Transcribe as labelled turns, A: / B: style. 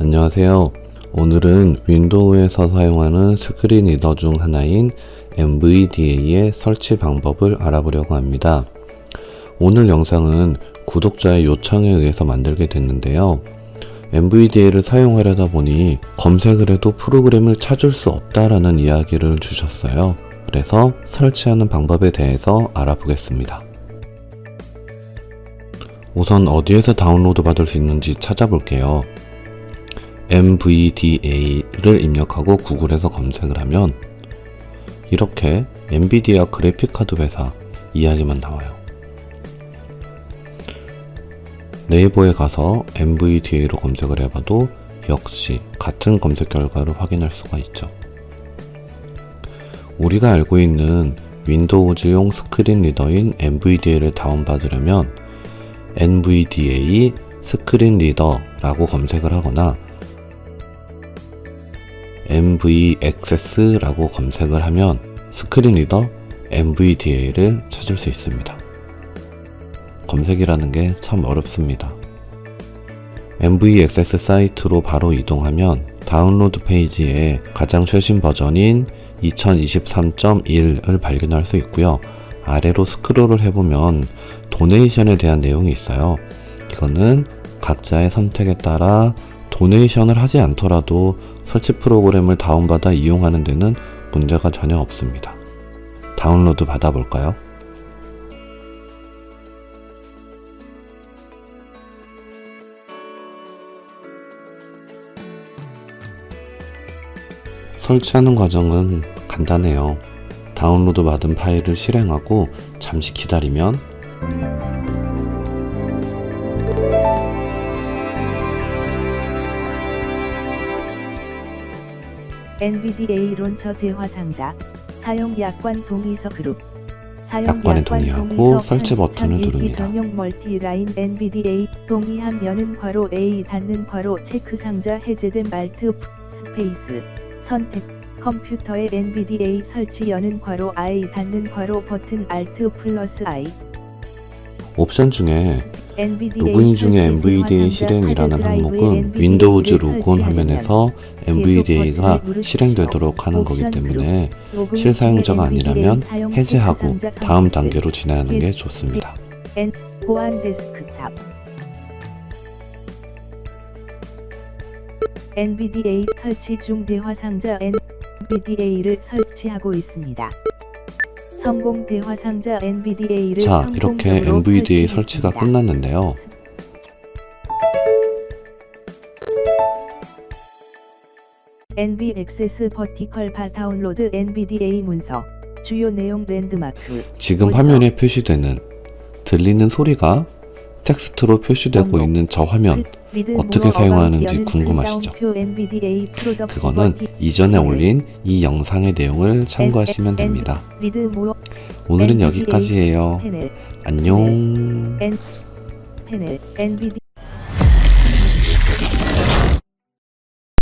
A: 안녕하세요. 오늘은 윈도우에서 사용하는 스크린 리더 중 하나인 NVDA의 설치 방법을 알아보려고 합니다. 오늘 영상은 구독자의 요청에 의해서 만들게 됐는데요. NVDA를 사용하려다 보니 검색을 해도 프로그램을 찾을 수 없다라는 이야기를 주셨어요. 그래서 설치하는 방법에 대해서 알아보겠습니다. 우선 어디에서 다운로드 받을 수 있는지 찾아볼게요. NVDA를 입력하고 구글에서 검색을 하면 이렇게 엔비디아 그래픽카드 회사 이야기만 나와요. 네이버에 가서 NVDA로 검색을 해봐도 역시 같은 검색 결과를 확인할 수가 있죠. 우리가 알고 있는 윈도우즈용 스크린 리더인 NVDA를 다운받으려면 NVDA 스크린 리더라고 검색을 하거나 NVAccess라고 검색을 하면 스크린 리더 NVDA를 찾을 수 있습니다. 검색이라는 게 참 어렵습니다. NVAccess 사이트로 바로 이동하면 다운로드 페이지에 가장 최신 버전인 2023.1을 발견할 수 있고요. 아래로 스크롤을 해보면 도네이션에 대한 내용이 있어요. 이거는 각자의 선택에 따라 도네이션을 하지 않더라도 설치 프로그램을 다운받아 이용하는 데는 문제가 전혀 없습니다. 다운로드 받아볼까요? 설치하는 과정은 간단해요. 다운로드 받은 파일을 실행하고 잠시 기다리면
B: NVDA 론처 대화 상자 사용 약관 동의서 그룹. 사용
A: 약관에
B: 약관
A: 동의하고 설치 버튼을 누릅니다.
B: 전용 멀티라인 NVDA 동의하면은 괄호 A 닫는 괄호 체크 상자 해제된 말트 스페이스. 선택. 컴퓨터에 NVDA 설치 여는 괄호 I 닫는 괄호 버튼 Alt 플러스 I.
A: 옵션 중에 로그인 중에 NVDA 실행이라는 항목은 윈도우즈
B: 를
A: 로그온 화면에서 NVDA가. 실행되도록 하는 거기 때문에 실사용자가 아니라면 해제하고 다음. 단계로 진행하는 게 좋습니다.
B: 보안 데스크탑 NVDA 설치 중 대화 상자 NVDA를 설치하고 있습니다. 성공 대화 상자 NVDA를
A: 자, 이렇게 NVDA 설치가 끝났는데요.
B: NV 액세스 버티컬 바 다운로드 NVDA 문서 주요 내용 랜드마크
A: 지금. 화면에 표시되는 들리는 소리가 텍스트로 표시되고. 있는 저 화면 어떻게 사용하는지 궁금하시죠? 그거는 이전에 올린 이 영상의 내용을 참고하시면 됩니다. 오늘은 여기까지예요. 안녕.